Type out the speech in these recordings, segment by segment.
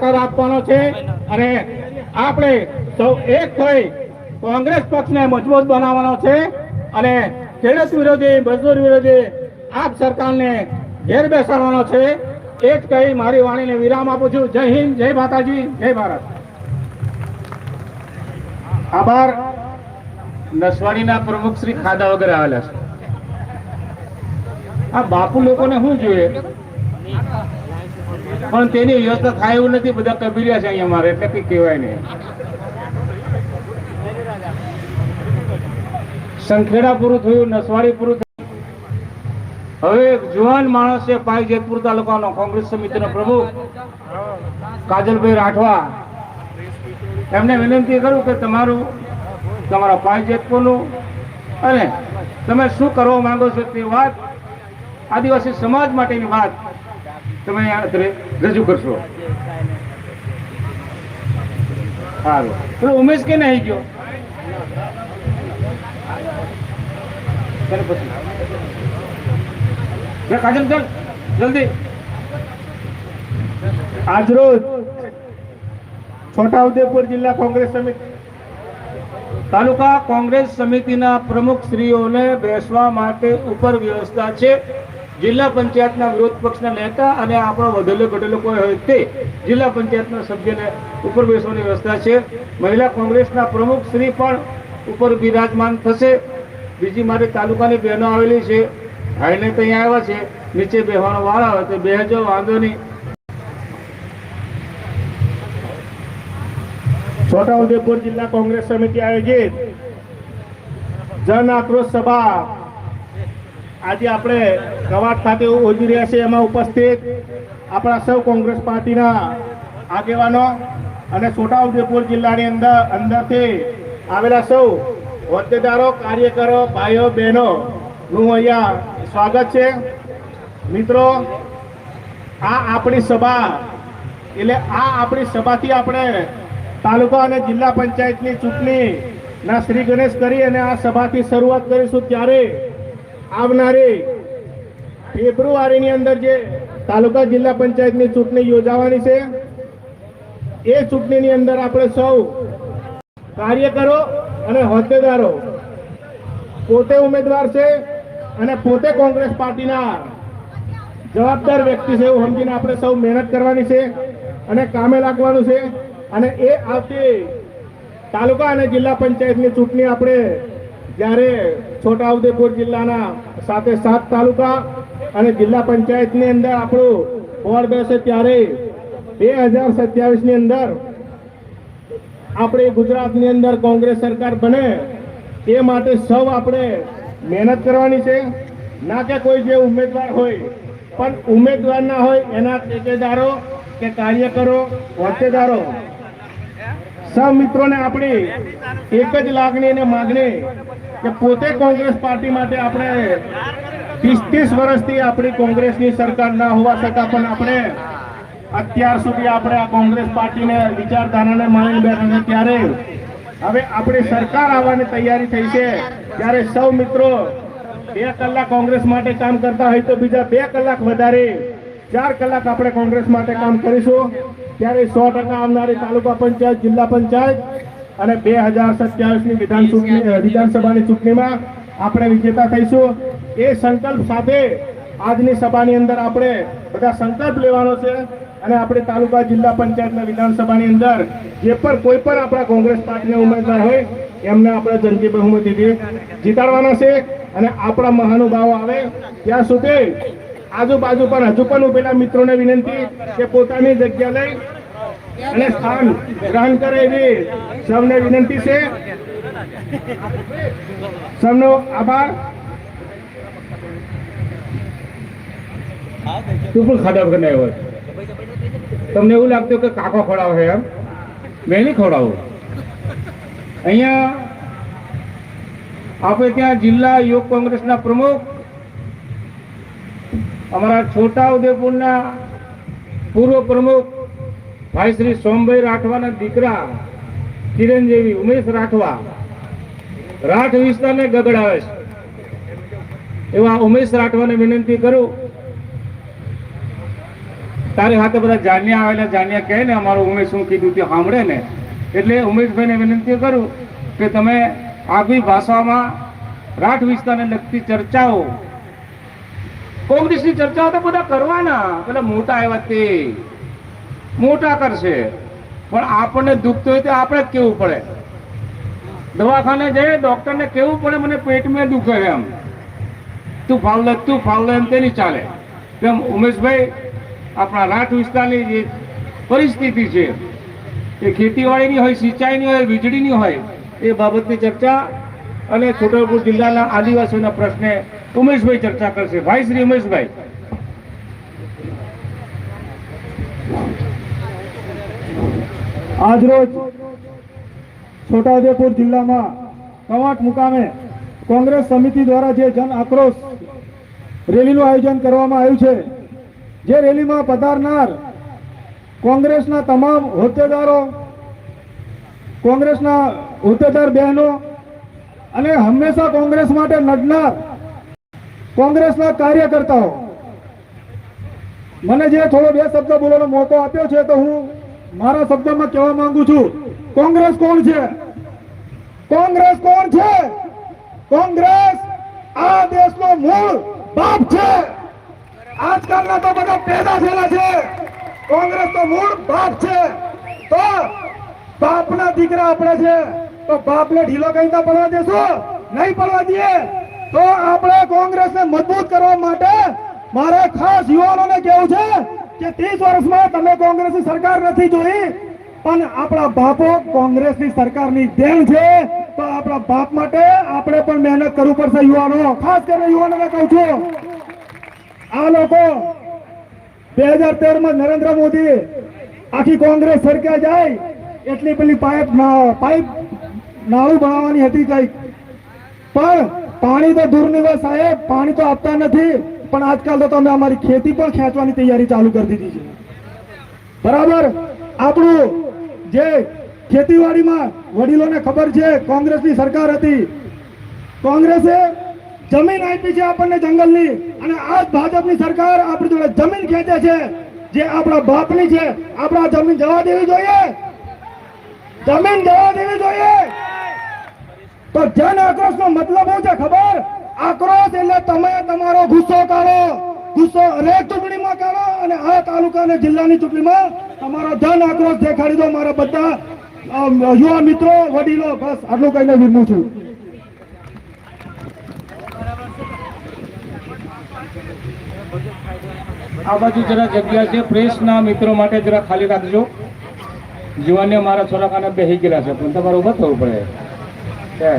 સહકાર આપવાનો છે. અને આપણે સૌ એક થઈ કોંગ્રેસ પક્ષને મજબૂત બનાવવાનો છે. અને ખેડૂત વિરોધી મજદૂર વિરોધી આપ સરકારને ઘેર બેસાડવાનો છે. એ જ કહી મારી વાણીને વિરામ આપું છું. જય હિન્દ જય માતાજી જય ભારત. આભાર. નસવાડીના પ્રમુખ શ્રી ખાધા વગર આવેલા છે. આ બાપુ લોકોને શું જોઈએ? પણ તેની વ્યવસ્થા થાય એવું નથી. બધા કબીરિયા છે અહીંયા મારે, એટલે કઈ કહેવાય નહીં. સંખેડા પૂરું થયું, નસવાડી પૂરું થયું. હવે જુવાન માણસ છે પાઈ જેતપુર તાલુકાનો કોંગ્રેસ સમિતિનો પ્રમુખ કાજલભાઈ રાઠવા એમને વિનંતી કરું કે તમારું, તમારા પાઈ જેતપુરનું અને તમે શું કરવા માંગો છો તે વાત આદિવાસી સમાજ માટેની વાત તમે અત્રે રજૂ કરશો. સારું ઉમેશ કે નહીં ગયો? કાજલ, ચાલ, જલ્દી. આજરોજ છોટાઉદેપુર જિલ્લા કોંગ્રેસ સમિતિ તાલુકા કોંગ્રેસ સમિતિના પ્રમુખ શ્રીઓને બેસવા માટે ઉપર વ્યવસ્થા છે. જિલ્લા પંચાયતના વિરોધ પક્ષના નેતા અને આપણો વધેલો ઘટેલો કોઈ હોય તે જિલ્લા પંચાયતના સભ્યને ઉપર બેસવાની વ્યવસ્થા છે. મહિલા કોંગ્રેસના પ્રમુખ શ્રી પણ ઉપર બિરાજમાન થશે. બીજી મારી તાલુકાની બહેનો આવેલી છે. ભાઈને ત્યાં આવ્યા છે. નીચે બેહવાનો વાળ આવે તો બેહજો, વાંધો નહીં. છોટાઉદેપુર જિલ્લા કોંગ્રેસ સમિતિ આયોજિત જન આક્રોશ સભા. આજે આપણે કવાટ ખાતે યોજી રહ્યા છે એમાં ઉપસ્થિત આપણા સૌ કોંગ્રેસ પાર્ટીના આગેવાનો અને છોટાઉદેપુર જિલ્લાની અંદર અંદરથી આવેલા સૌ હોદ્દેદારો, કાર્યકરો, ભાઈઓ, બહેનો, નું અહીંયા સ્વાગત છે. મિત્રો, આ આપણી સભા, એટલે આ આપણી સભાથી આપણે તાલુકા અને જિલ્લા પંચાયતની ચૂંટણી ના શ્રી ગણેશ કરી અને આ સભાથી શરૂઆત કરીશું. ત્યારે આવનારી ફેબ્રુઆરીની અંદર જે તાલુકા જિલ્લા પંચાયતની ચૂંટણી યોજાવાની છે, એ ચૂંટણીની અંદર આપણે સૌ કાર્યકરો અને હોદ્દેદારો પોતે ઉમેદવાર છે અને પોતે કોંગ્રેસ પાર્ટીના જવાબદાર વ્યક્તિ છે એવું સમજીને આપણે સૌ મહેનત કરવાની છે અને કામે લાગવાનું છે. અને એ આવતી તાલુકા અને જિલ્લા પંચાયતની ચૂંટણી આપણે જ્યારે છોટાઉદેપુર જિલ્લાના સાથે સાત તાલુકા અને જિલ્લા પંચાયતની અંદર આપણું બોર્ડ બેસે ત્યારે બે હજાર સત્યાવીસની અંદર આપણે ગુજરાતની અંદર કોંગ્રેસ સરકાર બને એ માટે સૌ આપણે મહેનત કરવાની છે. ના કે કોઈ જે ઉમેદવાર હોય, પણ ઉમેદવાર ના હોય એના ટેકેદારો કે કાર્યકરો હોદ્દેદારો સૌ મિત્રોને આપણી એક જ લાગણી અને માગણી કે પોતે કોંગ્રેસ પાર્ટી માટે આપણે ત્રીસ ત્રીસ વર્ષથી આપણી કોંગ્રેસની સરકાર ના હોવા છતાં પણ આપણે અત્યાર સુધી આપણે આ કોંગ્રેસ પાર્ટીને વિચારધારાને માની બેઠા છે. ત્યારે હવે આપણી સરકાર આવવાની તૈયારી થઈ છે. ત્યારે સૌ મિત્રો બે કલાક કોંગ્રેસ માટે કામ કરતા હોય તો બીજા બે કલાક વધારે, ચાર કલાક આપણે કોંગ્રેસ માટે કામ કરીશું. ત્યારે સો ટકા આવનારી તાલુકા પંચાયત, જિલ્લા પંચાયત અને બે હજાર સત્યાવીસની વિધાન વિધાનસભાની ચૂંટણીમાં આપણે વિજેતા થઈશું. એ સંકલ્પ સાથે આજની સભાની અંદર આપણે બધા સંકલ્પ લેવાનો છે અને આપણે તાલુકા જિલ્લા પંચાયતના વિધાનસભાની અંદર જે પણ કોઈ પણ આપણા કોંગ્રેસ પાર્ટીના ઉમેદવાર હોય, એમને આપણે જનતી બહુમતીથી જીતાડવાના છે અને આપણા મહાનુભાવો આવે ત્યાં સુધી આજુબાજુ પણ હજુ પણ ઉભેલા મિત્રોને વિનંતી કે પોતાની જગ્યા લઈ અને સ્થાન ગ્રહણ કરે એવી સૌને વિનંતી છે. સૌનો આભાર. તું પણ ખાધા વગર નહીં હોય. તમને એવું લાગતું કે કાકો ખવડાવે એમ? મેં નહીં ખવડાવું. અહીંયા આપણે ત્યાં જિલ્લા યોગ કોંગ્રેસના પ્રમુખ, અમારા છોટા ઉદેપુરના પૂર્વ પ્રમુખ ભાઈ શ્રી સોમભાઈ રાઠવાના દીકરા ચિરંજીવી ઉમેશ રાઠવા. રાઠ વિસ્તારને ગગડાવે છે. એવા ઉમેશ રાઠવાને વિનંતી કરું તારી હાથે બધા જાન્યા આવેલા જાણ્યા કહે ને, અમારું ઉમેશ શું કીધું તે સાંભળે ને. એટલે ઉમેશભાઈને વિનંતી કરું કે તમે આગવી ભાષામાં રાઠ વિસ્તારને લગતી ચર્ચાઓ, કોંગ્રેસની ચર્ચાઓ તો બધા કરવાના, પેલા મોટા આવ્યા તે, મોટા કરશે. પણ આપણને દુખતું હોય તો આપણે જ કેવું પડે? દવાખાને જઈએ, ડોક્ટરને કેવું પડે? મને પેટમાં દુખે એમ. તું ફાવલે તું ફાવલે એમ તેની ચાલે. તેમ ઉમેશભાઈ આપણા રાઠ વિસ્તારની જે પરિસ્થિતિ છે, એ ખેતીવાડીની હોય, સિંચાઈની હોય, વીજળીની હોય, એ બાબતની ચર્ચા અને છોટાઉદેપુર જિલ્લાના આદિવાસીઓના પ્રશ્ને ઉમેશભાઈ ચર્ચા કરશે. ભાઈ શ્રી ઉમેશભાઈ. આજરોજ છોટાઉદેપુર જિલ્લામાં કવાંટ મુકામે કોંગ્રેસ સમિતિ દ્વારા જે જન આક્રોશ રેલીનું આયોજન કરવામાં આવ્યું છે જે રેલીમાં પધારનાર કોંગ્રેસના તમામ હોદ્દેદારો, કોંગ્રેસના હોદ્દેદાર બહેનો અને હંમેશા કોંગ્રેસ માટે લડનાર કોંગ્રેસના કાર્યકર્તાઓ. મને જે થોડો બે શબ્દ બોલવાનો મોકો આપ્યો છે તો હું મારા શબ્દમાં કહેવા માંગુ છું, કોંગ્રેસ કોણ છે? કોંગ્રેસ કોણ છે? કોંગ્રેસ આ દેશનો મૂળ બાપ છે. આજકાલના તો બધા પેદા થયેલા છે. કોંગ્રેસ તો મૂળ બાપ છે. તો બાપના દીકરા આપણે છે. તો બાપને ઢીલો કઈ પડવા દેશો. નહીં પડવા દઈએ. તો આપણે કોંગ્રેસને મજબૂત કરવા માટે મારે ખાસ યુવાનોને કેવું છે કે ત્રીસ વર્ષમાં તમે કોંગ્રેસની સરકાર નથી જોઈ, પણ આપણા બાપો કોંગ્રેસની સરકારની દેણ છે. તો આપણા બાપ માટે આપણે પણ મહેનત કરવું પડશે યુવાનો. ખાસ કરીને યુવાનોને કહું છું. આ લોકો બે હજાર તેરમાં નરેન્દ્ર મોદી આખી કોંગ્રેસ સરકાર જાય, એટલી પેલી પાઇપ પાઇપ નાળું બનાવવાની હતી કંઈક. પણ પાણી તો દૂરની વાત સાહેબ, પાણી તો આપતા નથી, પણ આજકાલ તો તમે અમારી ખેતી પણ ખેંચવાની તૈયારી ચાલુ કરી દીધી છે. બરાબર? આપણું જે ખેતીવાડીમાં વડીલોને ખબર છે, કોંગ્રેસની સરકાર હતી. કોંગ્રેસે જમીન આપી છે આપણને જંગલની અને આજ ભાજપની સરકાર આપણી જોડે જમીન ખેંચે છે. જે આપણા બાપની છે, આપણા જમીન જવા દેવી જોઈએ. જમીન જવા દેવી જોઈએ. તો જન આક્રોશ નો મતલબ શું છે ખબર? આક્રોશ એટલે તમે તમારો ગુસ્સો કાઢો. ગુસ્સો હરેક ચૂંટણીમાં કાઢો અને આ તાલુકા અને જિલ્લાની ચૂંટણીમાં તમારો જન આક્રોશ દેખાડી દો મારા બધા યુવા મિત્રો, વડીલો, બસ આટલું કહીને વિરમું છું. આ બાજુ જરા જગ્યા છે, પ્રેસના મિત્રો માટે જરા ખાલી રાખજો. જીવાને મારા છોરાખાને બેસી ગયેલા છે, પણ તમારે ઊભા થવું પડે. છે.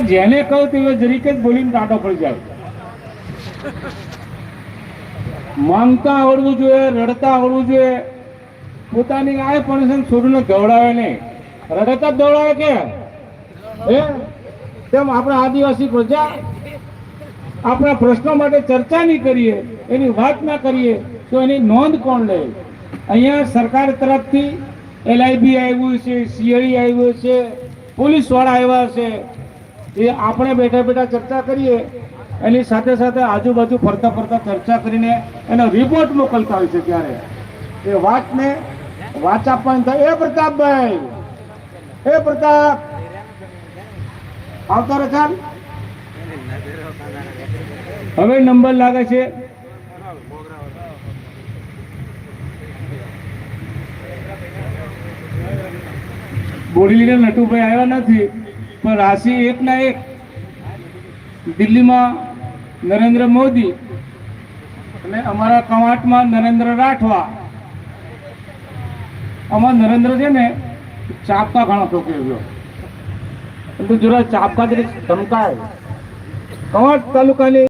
જેને કહું તે જરીકે જ બોલીને કાંટો પડી જાય. માંગતા આવડવું જોઈએ, રડતા આવડવું જોઈએ. પોતાની આ પણ છોડીને દોડાવે નહીં. રડતા જ દોડાવે કે? તેમ આપણે આદિવાસી પ્રજા આપણા પ્રશ્નો માટે ચર્ચા નહીં કરીએ, એની વાત ના કરીએ, તો એની નોંધ કોણ લે? અહીંયા સરકાર તરફથી એલઆઈબી આવ્યું છે સીઆઈ આવ્યું છે પોલીસવાળા આવ્યા છે. એ આપણે બેઠા બેઠા ચર્ચા કરીએ, એની સાથે સાથે આજુબાજુ ફરતા ફરતા ચર્ચા કરીને એનો રિપોર્ટ મોકલતા હોય છે ત્યારે એ વાતને વાત આપવાની થાય. એ પ્રતાપભાઈ, એ પ્રતાપ, આવતા રહે ચાલ હવે નંબર લાગે છે. બોડીલીના નટુભાઈ આવ્યા નથી, પણ રાશિ એક ના એક દિલ્હીમાં નરેન્દ્ર મોદી અને અમારા કવાંટમાં નરેન્દ્ર રાઠવા. આમાં નરેન્દ્ર છે ને ચાપકા ઘણો ઠોકે ગયો જરા ચાપકા તરીકે ધમકાય. કવાંટ તાલુકાની